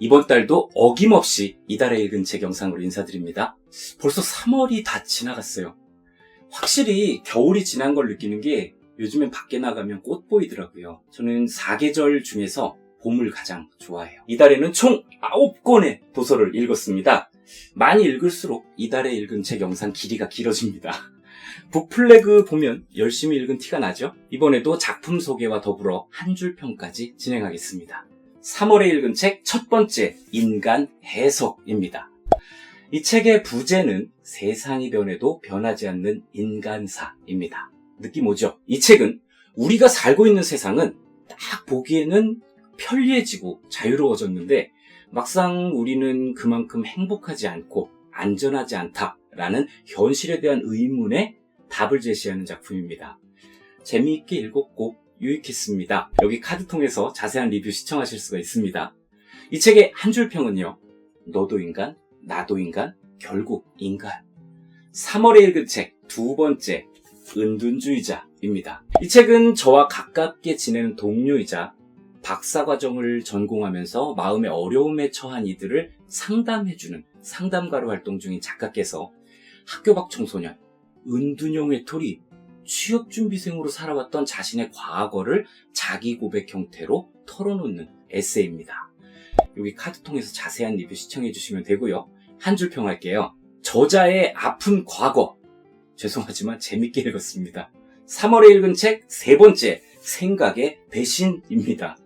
이번 달도 어김없이 이달의 읽은 책 영상으로 인사드립니다. 벌써 3월이 다 지나갔어요. 확실히 겨울이 지난 걸 느끼는 게 요즘엔 밖에 나가면 꽃 보이더라고요. 저는 사계절 중에서 봄을 가장 좋아해요. 이달에는 총 9권의 도서를 읽었습니다. 많이 읽을수록 이달에 읽은 책 영상 길이가 길어집니다. 북플래그 보면 열심히 읽은 티가 나죠? 이번에도 작품 소개와 더불어 한 줄 평까지 진행하겠습니다. 3월에 읽은 책 첫 번째 인간 해석입니다. 이 책의 부제는 세상이 변해도 변하지 않는 인간사입니다. 느낌 오죠? 이 책은 우리가 살고 있는 세상은 딱 보기에는 편리해지고 자유로워졌는데 막상 우리는 그만큼 행복하지 않고 안전하지 않다라는 현실에 대한 의문에 답을 제시하는 작품입니다. 재미있게 읽었고 유익했습니다. 여기 카드통에서 자세한 리뷰 시청하실 수가 있습니다. 이 책의 한 줄 평은요. 너도 인간, 나도 인간, 결국 인간. 3월에 읽은 책 두 번째 은둔주의자입니다. 이 책은 저와 가깝게 지내는 동료이자 박사과정을 전공하면서 마음의 어려움에 처한 이들을 상담해주는 상담가로 활동 중인 작가께서 학교 밖 청소년, 은둔형 외톨이, 취업준비생으로 살아왔던 자신의 과거를 자기 고백 형태로 털어놓는 에세이입니다. 여기 카드통에서 자세한 리뷰 시청해주시면 되고요. 한 줄 평할게요. 저자의 아픈 과거. 죄송하지만 재밌게 읽었습니다. 3월에 읽은 책 세 번째, 생각의 배신입니다.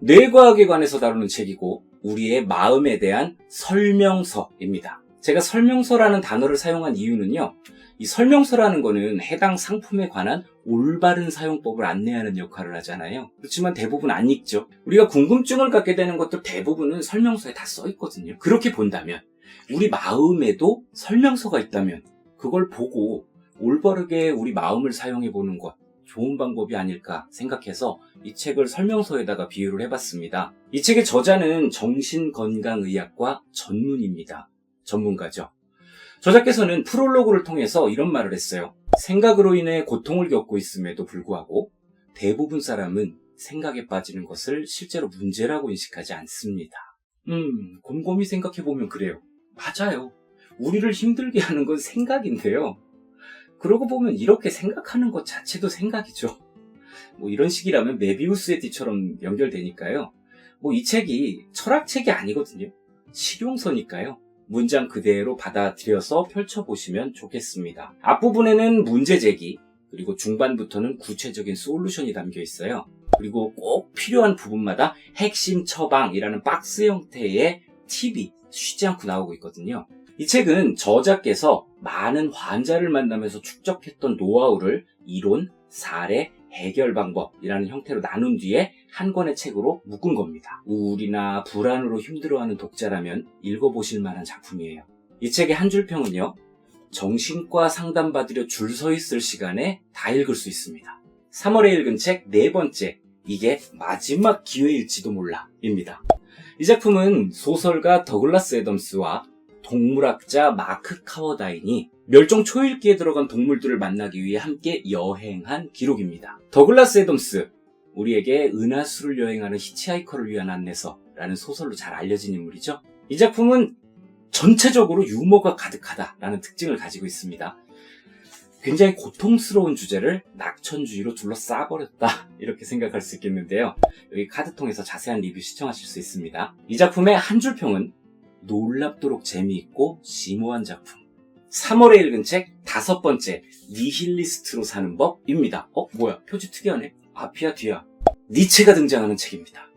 뇌과학에 관해서 다루는 책이고, 우리의 마음에 대한 설명서입니다. 제가 설명서라는 단어를 사용한 이유는요, 이 설명서라는 거는 해당 상품에 관한 올바른 사용법을 안내하는 역할을 하잖아요. 그렇지만 대부분 안 읽죠. 우리가 궁금증을 갖게 되는 것도 대부분은 설명서에 다 써 있거든요. 그렇게 본다면, 우리 마음에도 설명서가 있다면, 그걸 보고 올바르게 우리 마음을 사용해 보는 것, 좋은 방법이 아닐까 생각해서 이 책을 설명서에다가 비유를 해봤습니다. 이 책의 저자는 정신건강의학과 전문입니다. 전문가죠. 저자께서는 프롤로그를 통해서 이런 말을 했어요. 생각으로 인해 고통을 겪고 있음에도 불구하고 대부분 사람은 생각에 빠지는 것을 실제로 문제라고 인식하지 않습니다. 음, 곰곰이 생각해보면 그래요. 맞아요. 우리를 힘들게 하는 건 생각인데요. 그러고 보면 이렇게 생각하는 것 자체도 생각이죠. 뭐 이런 식이라면 메비우스의 뒤처럼 연결되니까요. 뭐 이 책이 철학책이 아니거든요. 실용서니까요. 문장 그대로 받아들여서 펼쳐보시면 좋겠습니다. 앞부분에는 문제 제기, 그리고 중반부터는 구체적인 솔루션이 담겨 있어요. 그리고 꼭 필요한 부분마다 핵심 처방이라는 박스 형태의 팁이 쉬지 않고 나오고 있거든요. 이 책은 저자께서 많은 환자를 만나면서 축적했던 노하우를 이론, 사례, 해결 방법이라는 형태로 나눈 뒤에 한 권의 책으로 묶은 겁니다. 우울이나 불안으로 힘들어하는 독자라면 읽어보실 만한 작품이에요. 이 책의 한 줄 평은요. 정신과 상담받으려 줄 서 있을 시간에 다 읽을 수 있습니다. 3월에 읽은 책 네 번째, 이게 마지막 기회일지도 몰라, 입니다. 이 작품은 소설가 더글라스 애덤스와 동물학자 마크 카워다인이 멸종 초일기에 들어간 동물들을 만나기 위해 함께 여행한 기록입니다. 더글라스 애덤스, 우리에게 은하수를 여행하는 히치하이커를 위한 안내서라는 소설로 잘 알려진 인물이죠. 이 작품은 전체적으로 유머가 가득하다라는 특징을 가지고 있습니다. 굉장히 고통스러운 주제를 낙천주의로 둘러싸버렸다 이렇게 생각할 수 있겠는데요. 여기 카드통에서 자세한 리뷰 시청하실 수 있습니다. 이 작품의 한 줄 평은 놀랍도록 재미있고 심오한 작품. 3월에 읽은 책 다섯 번째 니힐리스트로 사는 법입니다. 어 뭐야 표지 특이하네. 앞이야 뒤야. 니체가 등장하는 책입니다.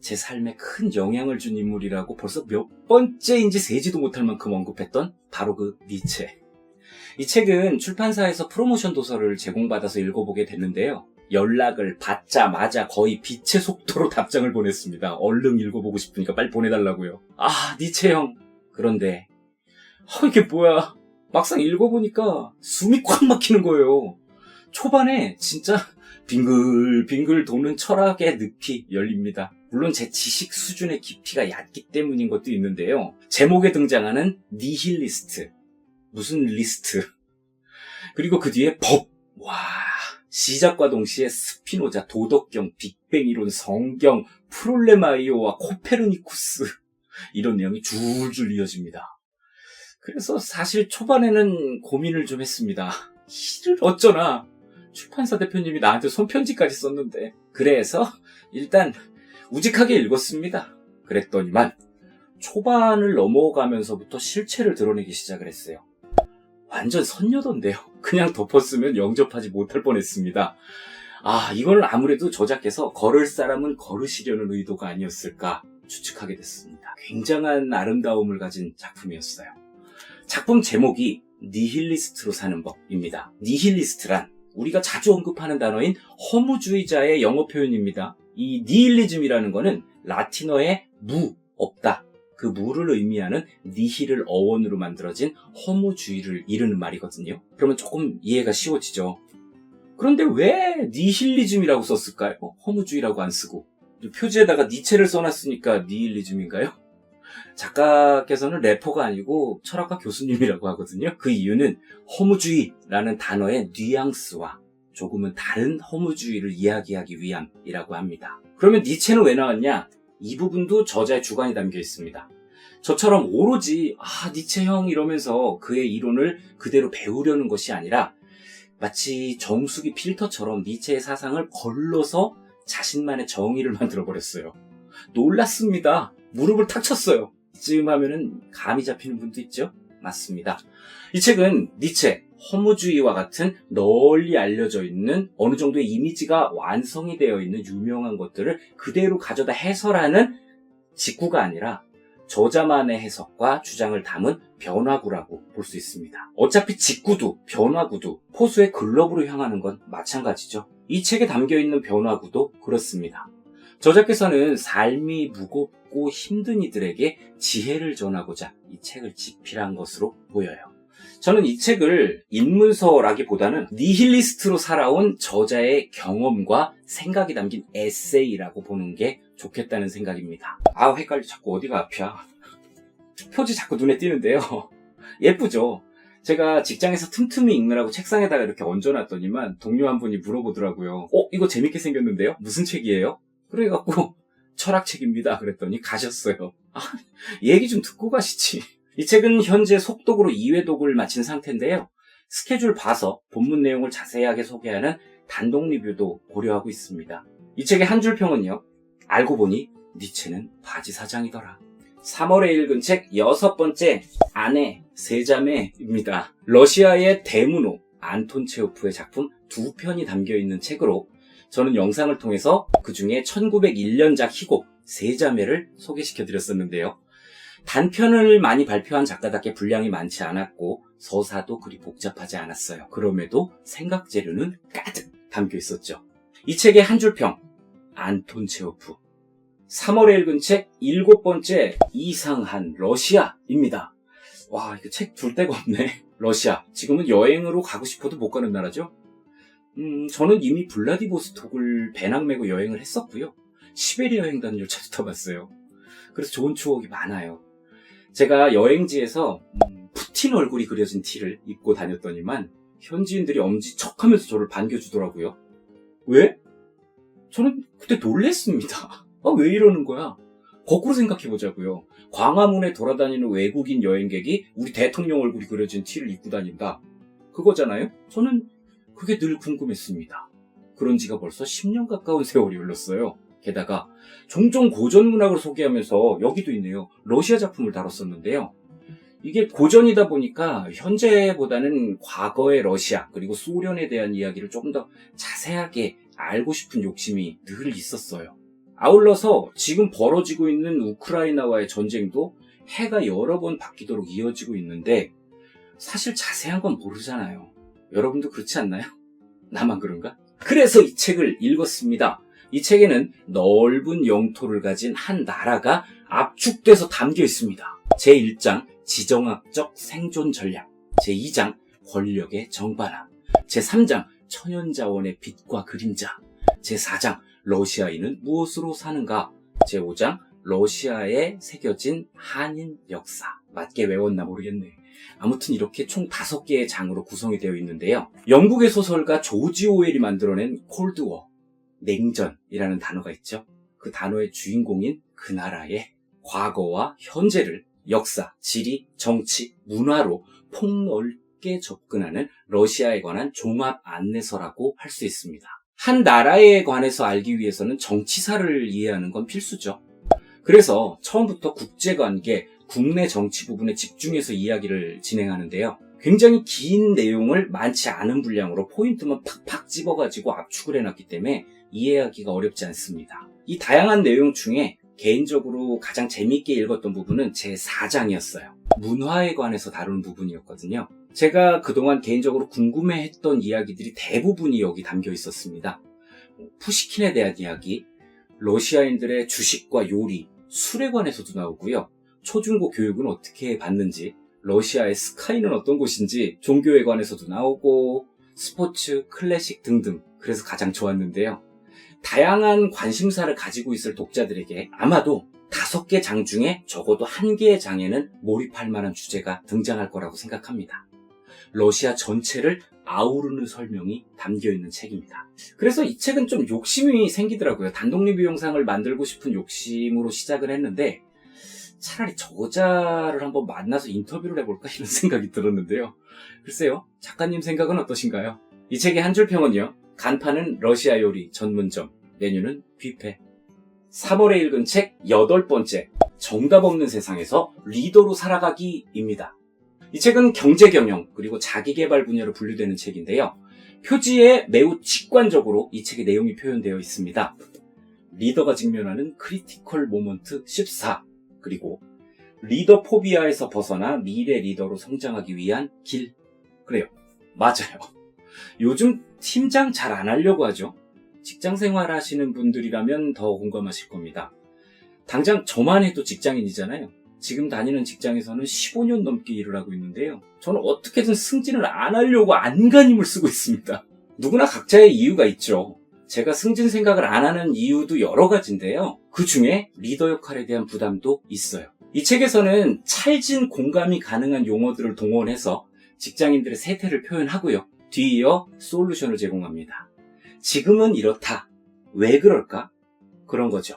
제 삶에 큰 영향을 준 인물이라고 벌써 몇 번째인지 세지도 못할 만큼 언급했던 바로 그 니체. 이 책은 출판사에서 프로모션 도서를 제공받아서 읽어보게 됐는데요. 연락을 받자마자 거의 빛의 속도로 답장을 보냈습니다. 얼른 읽어보고 싶으니까 빨리 보내달라고요. 아, 니체 형. 그런데, 아, 이게 뭐야. 막상 읽어보니까 숨이 꽉 막히는 거예요. 초반에 진짜 빙글빙글 도는 철학의 늪이 열립니다. 물론 제 지식 수준의 깊이가 얕기 때문인 것도 있는데요. 제목에 등장하는 니힐리스트. 무슨 리스트. 그리고 그 뒤에 법. 와. 시작과 동시에 스피노자, 도덕경, 빅뱅 이론, 성경, 프롤레마이오와 코페르니쿠스. 이런 내용이 줄줄 이어집니다. 그래서 사실 초반에는 고민을 좀 했습니다. 시를 어쩌나 출판사 대표님이 나한테 손편지까지 썼는데 그래서 일단 우직하게 읽었습니다. 그랬더니만 초반을 넘어가면서부터 실체를 드러내기 시작을 했어요. 완전 선녀던데요. 그냥 덮었으면 영접하지 못할 뻔했습니다. 아, 이건 아무래도 저자께서 걸을 사람은 걸으시려는 의도가 아니었을까 추측하게 됐습니다. 굉장한 아름다움을 가진 작품이었어요. 작품 제목이 니힐리스트로 사는 법입니다. 니힐리스트란 우리가 자주 언급하는 단어인 허무주의자의 영어 표현입니다. 이 니힐리즘이라는 거는 라틴어의 무, 없다. 그 무를 의미하는 니힐을 어원으로 만들어진 허무주의를 이르는 말이거든요. 그러면 조금 이해가 쉬워지죠. 그런데 왜 니힐리즘이라고 썼을까요? 허무주의라고 안 쓰고. 표지에다가 니체를 써놨으니까 니힐리즘인가요? 작가께서는 래퍼가 아니고 철학과 교수님이라고 하거든요. 그 이유는 허무주의라는 단어의 뉘앙스와 조금은 다른 허무주의를 이야기하기 위함이라고 합니다. 그러면 니체는 왜 나왔냐? 이 부분도 저자의 주관이 담겨 있습니다. 저처럼 오로지 아 니체 형 이러면서 그의 이론을 그대로 배우려는 것이 아니라 마치 정수기 필터처럼 니체의 사상을 걸러서 자신만의 정의를 만들어 버렸어요. 놀랐습니다. 무릎을 탁 쳤어요. 이쯤 하면은 감이 잡히는 분도 있죠? 맞습니다. 이 책은 니체, 허무주의와 같은 널리 알려져 있는 어느 정도의 이미지가 완성이 되어 있는 유명한 것들을 그대로 가져다 해설하는 직구가 아니라 저자만의 해석과 주장을 담은 변화구라고 볼 수 있습니다. 어차피 직구도 변화구도 포수의 글러브로 향하는 건 마찬가지죠. 이 책에 담겨 있는 변화구도 그렇습니다. 저자께서는 삶이 무겁고 힘든 이들에게 지혜를 전하고자 이 책을 집필한 것으로 보여요. 저는 이 책을 인문서라기보다는 니힐리스트로 살아온 저자의 경험과 생각이 담긴 에세이라고 보는 게 좋겠다는 생각입니다. 아, 헷갈려. 자꾸 어디가 앞이야. 표지 자꾸 눈에 띄는데요. 예쁘죠? 제가 직장에서 틈틈이 읽느라고 책상에다가 이렇게 얹어놨더니만 동료 한 분이 물어보더라고요. 어, 이거 재밌게 생겼는데요? 무슨 책이에요? 그래갖고 철학책입니다. 그랬더니 가셨어요. 아, 얘기 좀 듣고 가시지. 이 책은 현재 속독으로 2회 독을 마친 상태인데요. 스케줄 봐서 본문 내용을 자세하게 소개하는 단독 리뷰도 고려하고 있습니다. 이 책의 한 줄 평은요. 알고 보니 니체는 바지 사장이더라. 3월에 읽은 책 여섯 번째 아내 세자매입니다. 러시아의 대문호 안톤 체오프의 작품 두 편이 담겨 있는 책으로 저는 영상을 통해서 그 중에 1901년작 희곡 세자매를 소개시켜 드렸었는데요. 단편을 많이 발표한 작가답게 분량이 많지 않았고 서사도 그리 복잡하지 않았어요. 그럼에도 생각 재료는 가득 담겨 있었죠. 이 책의 한 줄평 안톤 체오프 3월에 읽은 책 일곱 번째 이상한 러시아입니다. 와 이거 책 둘 데가 없네. 러시아 지금은 여행으로 가고 싶어도 못 가는 나라죠. 음, 저는 이미 블라디보스톡을 배낭 메고 여행을 했었고요. 시베리아 횡단 열차도 타봤어요. 그래서 좋은 추억이 많아요. 제가 여행지에서 음, 푸틴 얼굴이 그려진 티를 입고 다녔더니만 현지인들이 엄지 척 하면서 저를 반겨주더라고요. 왜? 저는 그때 놀랬습니다. 아, 왜 이러는 거야? 거꾸로 생각해보자고요. 광화문에 돌아다니는 외국인 여행객이 우리 대통령 얼굴이 그려진 티를 입고 다닌다. 그거잖아요? 저는 그게 늘 궁금했습니다. 그런 지가 벌써 10년 가까운 세월이 흘렀어요. 게다가 종종 고전 문학을 소개하면서 여기도 있네요. 러시아 작품을 다뤘었는데요. 이게 고전이다 보니까 현재보다는 과거의 러시아 그리고 소련에 대한 이야기를 조금 더 자세하게 알고 싶은 욕심이 늘 있었어요. 아울러서 지금 벌어지고 있는 우크라이나와의 전쟁도 해가 여러 번 바뀌도록 이어지고 있는데 사실 자세한 건 모르잖아요. 여러분도 그렇지 않나요? 나만 그런가? 그래서 이 책을 읽었습니다. 이 책에는 넓은 영토를 가진 한 나라가 압축돼서 담겨 있습니다. 제1장 지정학적 생존 전략, 제2장 권력의 정반함, 제3장 천연자원의 빛과 그림자, 제4장 러시아인은 무엇으로 사는가, 제5장 러시아에 새겨진 한인 역사. 맞게 외웠나 모르겠네. 아무튼 이렇게 총 다섯 개의 장으로 구성이 되어 있는데요. 영국의 소설가 조지 오웰이 만들어낸 콜드워, 냉전이라는 단어가 있죠. 그 단어의 주인공인 그 나라의 과거와 현재를 역사, 지리, 정치, 문화로 폭넓게 접근하는 러시아에 관한 종합 안내서라고 할 수 있습니다. 한 나라에 관해서 알기 위해서는 정치사를 이해하는 건 필수죠. 그래서 처음부터 국제관계, 국내 정치 부분에 집중해서 이야기를 진행하는데요. 굉장히 긴 내용을 많지 않은 분량으로 포인트만 팍팍 집어가지고 압축을 해놨기 때문에 이해하기가 어렵지 않습니다. 이 다양한 내용 중에 개인적으로 가장 재미있게 읽었던 부분은 제 4장이었어요. 문화에 관해서 다루는 부분이었거든요. 제가 그동안 개인적으로 궁금해했던 이야기들이 대부분이 여기 담겨 있었습니다. 뭐 푸시킨에 대한 이야기, 러시아인들의 주식과 요리, 술에 관해서도 나오고요. 초중고 교육은 어떻게 받는지, 러시아의 스카이는 어떤 곳인지, 종교에 관해서도 나오고, 스포츠, 클래식 등등. 그래서 가장 좋았는데요. 다양한 관심사를 가지고 있을 독자들에게 아마도 다섯 개 장 중에 적어도 한 개의 장에는 몰입할 만한 주제가 등장할 거라고 생각합니다. 러시아 전체를 아우르는 설명이 담겨 있는 책입니다. 그래서 이 책은 좀 욕심이 생기더라고요. 단독 리뷰 영상을 만들고 싶은 욕심으로 시작을 했는데 차라리 저자를 한번 만나서 인터뷰를 해볼까 이런 생각이 들었는데요. 글쎄요, 작가님 생각은 어떠신가요? 이 책의 한 줄 평은요. 간판은 러시아 요리 전문점, 메뉴는 뷔페. 3월에 읽은 책 여덟 번째, 정답 없는 세상에서 리더로 살아가기입니다. 이 책은 경제 경영 그리고 자기 개발 분야로 분류되는 책인데요. 표지에 매우 직관적으로 이 책의 내용이 표현되어 있습니다. 리더가 직면하는 크리티컬 모먼트 14 그리고 리더 포비아에서 벗어나 미래 리더로 성장하기 위한 길. 그래요. 맞아요. 요즘 팀장 잘 안 하려고 하죠. 직장 생활 하시는 분들이라면 더 공감하실 겁니다. 당장 저만 해도 직장인이잖아요. 지금 다니는 직장에서는 15년 넘게 일을 하고 있는데요. 저는 어떻게든 승진을 안 하려고 안간힘을 쓰고 있습니다. 누구나 각자의 이유가 있죠. 제가 승진 생각을 안 하는 이유도 여러 가지인데요. 그 중에 리더 역할에 대한 부담도 있어요. 이 책에서는 찰진 공감이 가능한 용어들을 동원해서 직장인들의 세태를 표현하고요. 뒤이어 솔루션을 제공합니다. 지금은 이렇다. 왜 그럴까? 그런 거죠.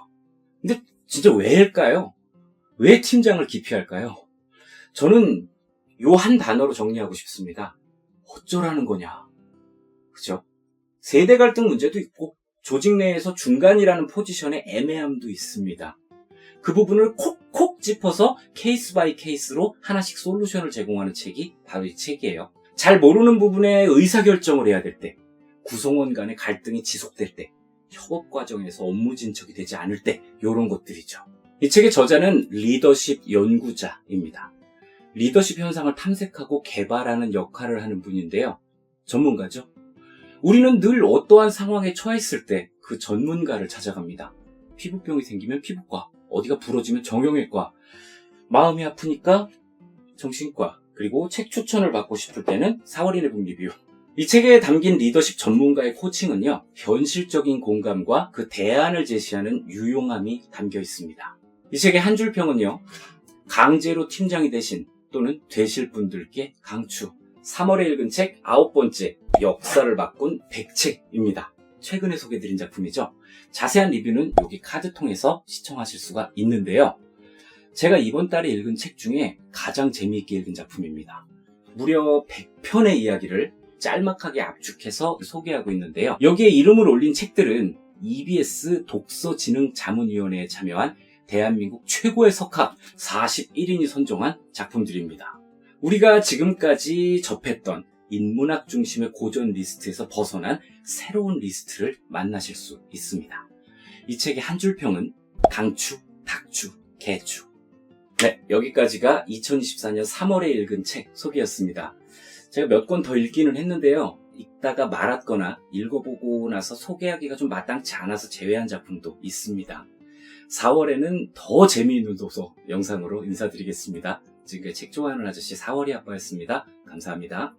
근데 진짜 왜일까요? 왜 팀장을 기피할까요? 저는 요 한 단어로 정리하고 싶습니다. 어쩌라는 거냐. 그죠? 세대 갈등 문제도 있고, 조직 내에서 중간이라는 포지션의 애매함도 있습니다. 그 부분을 콕콕 짚어서 케이스 바이 케이스로 하나씩 솔루션을 제공하는 책이 바로 이 책이에요. 잘 모르는 부분에 의사결정을 해야 될 때, 구성원 간의 갈등이 지속될 때, 협업 과정에서 업무 진척이 되지 않을 때, 이런 것들이죠. 이 책의 저자는 리더십 연구자입니다. 리더십 현상을 탐색하고 개발하는 역할을 하는 분인데요. 전문가죠. 우리는 늘 어떠한 상황에 처했을 때 그 전문가를 찾아갑니다. 피부병이 생기면 피부과, 어디가 부러지면 정형외과, 마음이 아프니까 정신과, 그리고 책 추천을 받고 싶을 때는 4월인의 북 리뷰. 이 책에 담긴 리더십 전문가의 코칭은요, 현실적인 공감과 그 대안을 제시하는 유용함이 담겨 있습니다. 이 책의 한 줄 평은요, 강제로 팀장이 되신 또는 되실 분들께 강추. 3월에 읽은 책 아홉 번째, 역사를 바꾼 백책입니다. 최근에 소개드린 작품이죠. 자세한 리뷰는 여기 카드 통해서 시청하실 수가 있는데요. 제가 이번 달에 읽은 책 중에 가장 재미있게 읽은 작품입니다. 무려 100편의 이야기를 짤막하게 압축해서 소개하고 있는데요. 여기에 이름을 올린 책들은 EBS 독서진흥 자문위원회에 참여한 대한민국 최고의 석학 41인이 선정한 작품들입니다. 우리가 지금까지 접했던 인문학 중심의 고전 리스트에서 벗어난 새로운 리스트를 만나실 수 있습니다. 이 책의 한 줄 평은 강추, 닥추, 개추. 네, 여기까지가 2024년 3월에 읽은 책 소개였습니다. 제가 몇 권 더 읽기는 했는데요. 읽다가 말았거나 읽어보고 나서 소개하기가 좀 마땅치 않아서 제외한 작품도 있습니다. 4월에는 더 재미있는 도서 영상으로 인사드리겠습니다. 지금까지 책 좋아하는 아저씨 4월이 아빠였습니다. 감사합니다.